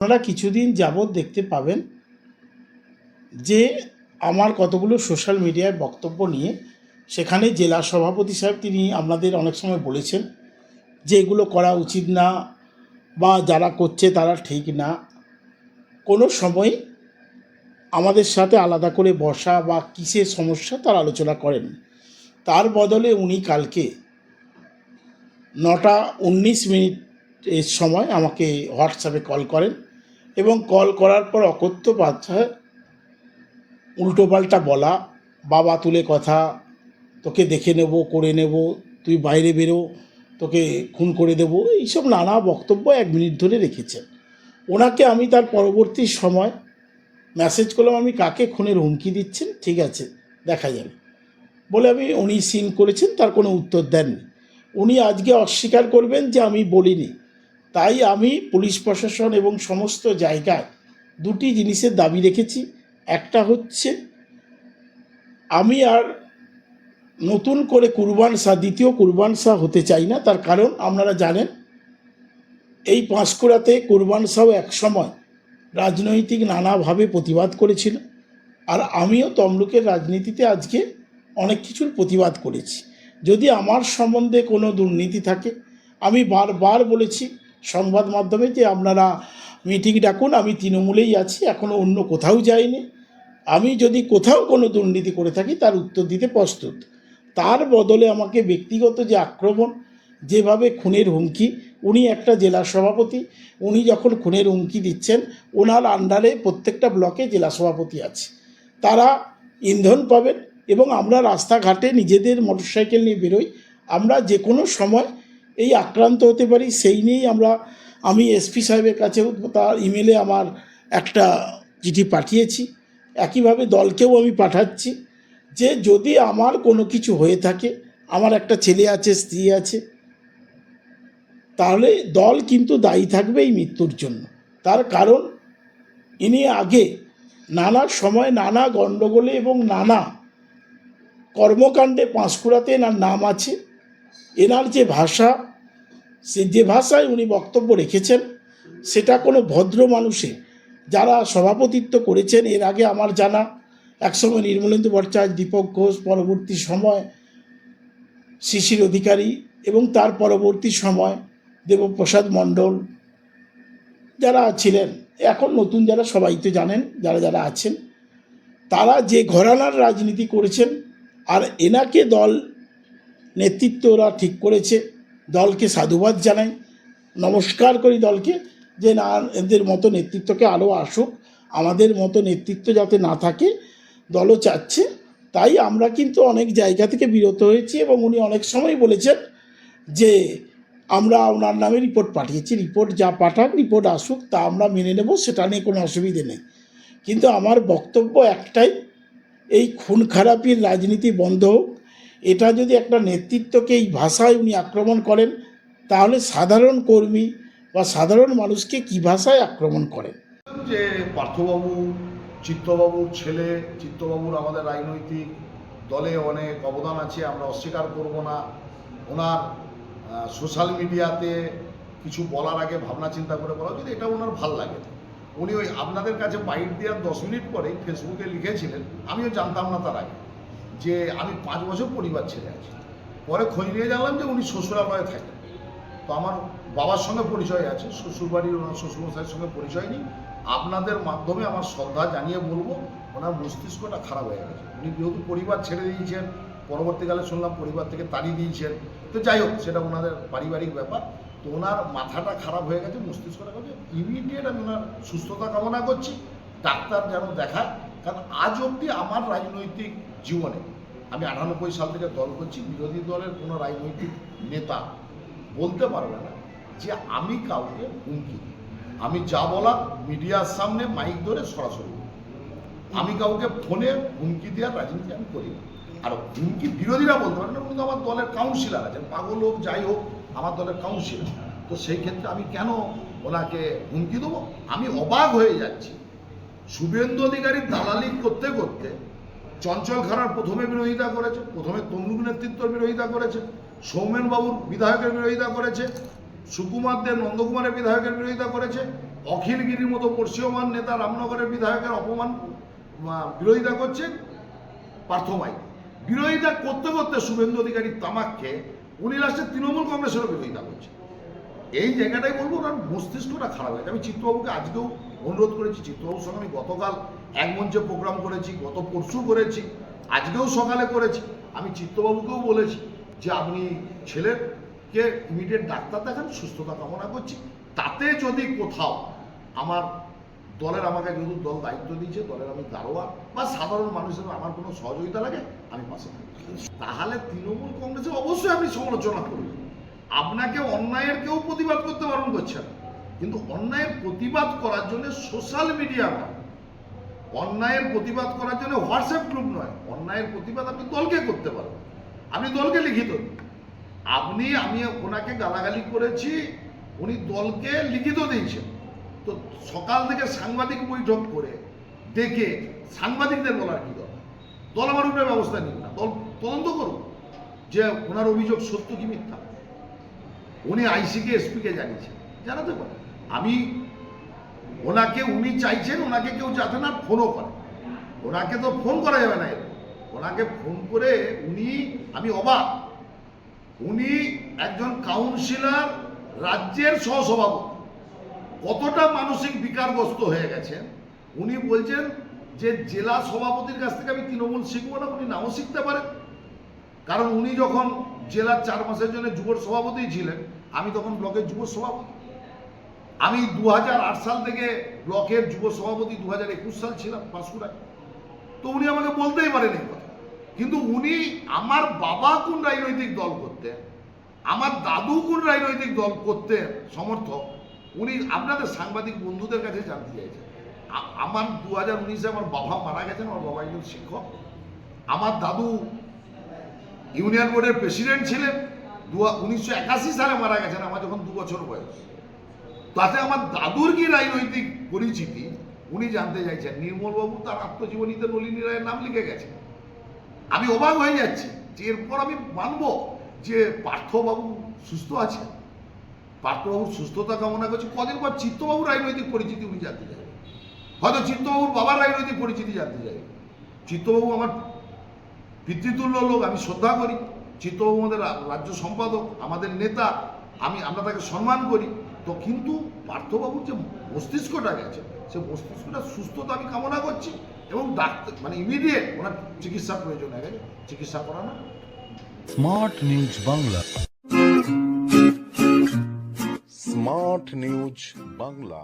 আপনারা কিছুদিন যাবৎ দেখতে পাবেন যে আমার কতগুলো সোশ্যাল মিডিয়ায় বক্তব্য নিয়ে সেখানে জেলা সভাপতি সাহেব তিনি আপনাদের অনেক সময় বলেছেন যে এগুলো করা উচিত না বা যারা করছে তারা ঠিক না। কোনো সময় আমাদের সাথে আলাদা করে বসা বা কিসের সমস্যা তার আলোচনা করেন। তার বদলে উনি কালকে নটা উনিশ মিনিট এর সময় আমাকে হোয়াটসঅ্যাপে কল করেন। এবং কল করার পর অকথ্য বাচ্চায় উল্টোপাল্টা বলা, বাবা তুলে কথা, তোকে দেখে নেব, করে নেব, তুই বাইরে বেরো, তোকে খুন করে দেবো। এইসব নানা বক্তব্য এক মিনিট ধরে রেখেছেন। ওনাকে আমি তার পরবর্তী সময় মেসেজ করলাম, আমি কাকে খুনের হুমকি দিচ্ছেন? ঠিক আছে, দেখা যাবে বলে আমি, উনি সিন করেছেন, তার কোনো উত্তর দেননি। উনি আজকে অস্বীকার করবেন যে আমি বলিনি। তাই আমি পুলিশ প্রশাসন এবং সমস্ত জায়গায় দুটি জিনিসের দাবি রেখেছি। একটা হচ্ছে, আমি আর নতুন করে কুরবান শাহ, দ্বিতীয় কুরবান শাহ হতে চাই না। তার কারণ আপনারা জানেন, এই পাঁশকুড়াতে কুরবান শাহ এক সময় রাজনৈতিক নানাভাবে প্রতিবাদ করেছিল। আর আমিও তমলুকের রাজনীতিতে আজকে অনেক কিছুর প্রতিবাদ করেছি। যদি আমার সম্বন্ধে কোনো দুর্নীতি থাকে, আমি বারবার বলেছি সংবাদ মাধ্যমে যে আপনারা মিটিং ডাকুন, আমি তৃণমূলেই আছি এখনও অন্য কোথাও যাইনি। আমি যদি কোথাও কোনো দুর্নীতি করে থাকি, তার উত্তর দিতে প্রস্তুত। তার বদলে আমাকে ব্যক্তিগত যে আক্রমণ, যেভাবে খুনের হুমকি, উনি একটা জেলা সভাপতি, উনি যখন খুনের হুমকি দিচ্ছেন, ওনার আন্ডারে প্রত্যেকটা ব্লকে জেলা সভাপতি আছে। তারা ইন্ধন পাবেন এবং আমরা রাস্তাঘাটে নিজেদের মোটরসাইকেল নিয়ে বেরোই। আমরা যে কোনো সময় এই আক্রান্ত হতে পারি, সেই নিয়েই আমরা, আমি এসপি সাহেবের কাছেও তার ইমেলে আমার একটা চিঠি পাঠিয়েছি। একইভাবে দলকেও আমি পাঠাচ্ছি যে যদি আমার কোনো কিছু হয়ে থাকে, আমার একটা ছেলে আছে, স্ত্রী আছে, তাহলে দল কিন্তু দায়ী থাকবে এই মৃত্যুর জন্য। তার কারণ, ইনি আগে নানা সময় নানা গণ্ডগোলে এবং নানা কর্মকাণ্ডে পাঁশকুড়াতে এনার নাম আছে। এনার যে ভাষা সে যে ভাষায় উনি বক্তব্য রেখেছেন, সেটা কোনো ভদ্র মানুষে যারা সভাপতিত্ব করেছেন, এর আগে আমার জানা একসময় নির্মলেন্দু ভট্টাচার্য, দীপক ঘোষ, পরবর্তী সময় শিশির অধিকারী এবং তার পরবর্তী সময় দেবপ্রসাদ মণ্ডল যারা ছিলেন, এখন নতুন যারা সবাই তো জানেন, যারা যারা আছেন, তারা যে ঘরানার রাজনীতি করেছেন আর এনাকে দল নেতৃত্ব ওরা ঠিক করেছে দলকে সাধুবাদ জানাই, নমস্কার করি দলকে, যে না, এদের মতো নেতৃত্বকে আরও আসুক, আমাদের মতো নেতৃত্ব যাতে না থাকে, দলও চাচ্ছে। তাই আমরা কিন্তু অনেক জায়গা থেকে বিরত হয়েছি এবং উনি অনেক সময় বলেছেন যে, আমরা ওনার নামে রিপোর্ট পাঠিয়েছি, রিপোর্ট যা পাঠাক রিপোর্ট আসুক, তা আমরা মেনে নেব, সেটা নিয়ে কোনো অসুবিধে নেই। কিন্তু আমার বক্তব্য একটাই, এই খুন খারাপির রাজনীতি বন্ধ হোক এটা যদি একটা নেতৃত্বকে এই ভাষায় উনি আক্রমণ করেন, তাহলে সাধারণ কর্মী বা সাধারণ মানুষকে কী ভাষায় আক্রমণ করেন? যে পার্থবাবু, চিত্তবাবুর ছেলে, চিত্তবাবুর আমাদের রাজনৈতিক দলে অনেক অবদান আছে, আমরা অস্বীকার করব না। ওনার সোশ্যাল মিডিয়াতে কিছু বলার আগে ভাবনা চিন্তা করে বলা, যদি এটা ওনার ভালো লাগে। উনি ওই আপনাদের কাছে বাইট দেওয়ার দশ মিনিট পরেই ফেসবুকে লিখেছিলেন, আমিও জানতাম না তার আগে। যে আমি পাঁচ বছর পরিবার ছেড়ে আছি। পরে খোঁজ নিয়ে জানলাম যে উনি শ্বশুরালয়ে থাকেন। তো আমার বাবার সঙ্গে পরিচয় আছে, শ্বশুরবাড়ির ওনার শ্বশুরমশাইয়ের সঙ্গে পরিচয় নেই। আপনাদের মাধ্যমে আমার শ্রদ্ধা জানিয়ে বলব, ওনার মস্তিষ্কটা খারাপ হয়ে গেছে। উনি যেহেতু পরিবার ছেড়ে দিয়েছেন, পরবর্তীকালে শুনলাম পরিবার থেকে তাড়িয়ে দিয়েছেন। তো যাই হোক, সেটা ওনাদের পারিবারিক ব্যাপার। তো ওনার মাথাটা খারাপ হয়ে গেছে, মস্তিষ্কটা গেছে। ইমিডিয়েট আমি ওনার সুস্থতা কামনা করছি, ডাক্তার যেন দেখায়। কারণ আজ অবধি আমার রাজনৈতিক জীবনে। আমি আটানব্বই সাল থেকে দল করছি, বিরোধী দলের কোনো রাজনৈতিক নেতা বলতে পারবে না যে আমি কাউকে হুমকি আমি যা বলার মিডিয়ার সামনে মাইক ধরে সরাসরি। আমি কাউকে ফোনে হুমকি দেওয়ার রাজনীতি আমি করি না। আর হুমকি বিরোধীরা বলতে পারে না কিন্তু আমার দলের কাউন্সিলার আছেন, পাগল হোক, যাই হোক, আমার দলের কাউন্সিলর তো সেই ক্ষেত্রে আমি কেন ওনাকে হুমকি দেবো? আমি অবাক হয়ে যাচ্ছি। শুভেন্দু অধিকারী দালালি করতে করতে চঞ্চল খারার প্রথমে বিরোধিতা করেছে, প্রথমে তমলুক নেতৃত্বর বিরোধিতা করেছে সৌমেন বাবুর বিধায়কের বিরোধিতা করেছে সুকুমার দেব নন্দকুমারের বিধায়কের বিরোধিতা করেছে, অখিলগিরির মতো পশ্চিমবঙ্গ নেতা রামনগরের বিধায়কের অপমান বিরোধিতা করছেন পার্থমাই বিরোধিতা করতে করতে শুভেন্দু অধিকারী তামাককে উনি লাস্টে তৃণমূল কংগ্রেসেরও বিরোধিতা করছে। এই জায়গাটাই বলব, ওনার মস্তিষ্কটা খারাপ হয়েছে আমি চিত্তবাবুকে আজকেও অনুরোধ করেছি, চিত্তবাবুর সঙ্গে আমি গতকাল এক মঞ্চে প্রোগ্রাম করেছি, গত পরশু করেছি, আজকেও সকালে করেছি। আমি চিত্তবাবুকেও বলেছি যে আপনি ছেলেকে ইমিডিয়েট ডাক্তার দেখান, সুস্থতা কামনা করছি। তাতে যদি কোথাও আমার দলের আমাকে যেহেতু দল দায়িত্ব দিয়েছে, দলের আমি দারোয়া বা সাধারণ মানুষ হিসেবে আমার কোনো সহযোগিতা লাগে, আমি পাশে তাহলে তৃণমূল কংগ্রেসে অবশ্যই আপনি সমালোচনা করবেন আপনাকে অন্যায়ের কেউ প্রতিবাদ করতে বারণ করছে না। কিন্তু অন্যায়ের প্রতিবাদ করার জন্য সোশ্যাল মিডিয়া অন্যায়ের প্রতিবাদ করার জন্য হোয়াটসঅ্যাপ গ্রুপ নয়। অন্যায়ের প্রতিবাদ আপনি দলকে করতে পারবেন। আপনি দলকে লিখিত। আপনি, আমি ওনাকে গালাগালি করেছি, উনি দলকে লিখিত দিয়েছেন। তো সকাল থেকে সাংবাদিক বৈঠক করে ডেকে সাংবাদিকদের বলার কি দরকার? দল আমার উপরে ব্যবস্থা নিন না। দল তদন্ত করুন যে ওনার অভিযোগ সত্য কি মিথ্যা। উনি আইসিকে, এসপিকে জানিয়েছেন। জানাতে পারে আমি ওনাকে উনি চাইছেন, ওনাকে কেউ যাতে না ফোনও করে। ওনাকে তো ফোন করা যাবে না। ওনাকে ফোন করে উনি, আমি অবাক। উনি একজন কাউন্সিলর রাজ্যের সহসভাপতি। কতটা মানসিক বিকারগ্রস্ত হয়ে গেছেন। উনি বলছেন যে জেলা সভাপতির কাছ থেকে আমি তৃণমূল শিখব না, উনি নাও শিখতে পারেন। কারণ উনি যখন জেলার চার মাসের জন্য যুব সভাপতি ছিলেন, আমি তখন ব্লকের যুব সভাপতি আমি দু হাজার আট সাল থেকে ব্লকের যুব সভাপতি দু হাজার একুশ সাল ছিলাম পাঁশকুড়ায় তো উনি আমাকে বলতেই পারেন এই কথা। কিন্তু উনি আমার বাবা কোন রাজনৈতিক দল করতেন, আমার দাদু কোন রাজনৈতিক দল করতে সমর্থক, উনি আপনাদের সাংবাদিক বন্ধুদের কাছে জানতে চাইছেন। আমার দু হাজার উনিশে আমার বাবা মারা গেছেন, আমার বাবা একজন শিক্ষক। আমার দাদু ইউনিয়ন বোর্ডের প্রেসিডেন্ট ছিলেন দু উনিশশো সালে মারা গেছেন, আমার যখন দু বছর বয়স। তাতে আমার দাদুর কি রাজনৈতিক পরিচিতি? উনি জানতে চাইছেন। নির্মলবাবু তার আত্মজীবনীতে নলিনী রায়ের নাম লিখে গেছেন আমি অবাক হয়ে যাচ্ছি যে এরপর আমি মানব যে পার্থবাবু সুস্থ আছেন। পার্থবাবুর সুস্থতা কামনা করছি। কদিন পর চিত্তবাবুর রাজনৈতিক পরিচিতি উনি জানতে চাইবেন। হয়তো চিত্তবাবুর বাবার রাজনৈতিক পরিচিতি জানতে চাইবেন। চিত্তবাবু আমার পিতৃতুল্য লোক, আমি শ্রদ্ধা করি। চিত্তবাবু আমাদের রাজ্য সম্পাদক, আমাদের নেতা। আমি, আমরা তাকে সম্মান করি। তো কিন্তু পার্থবাবুর যে মস্তিষ্কটা গেছে, সে মস্তিষ্কটা সুস্থতা আমি কামনা করছি এবং ডাক্তার মানে ইমিডিয়েট ওনার চিকিৎসা প্রয়োজন হয়ে গেছে, চিকিৎসা করানো। Smart news Bangla. Smart news Bangla.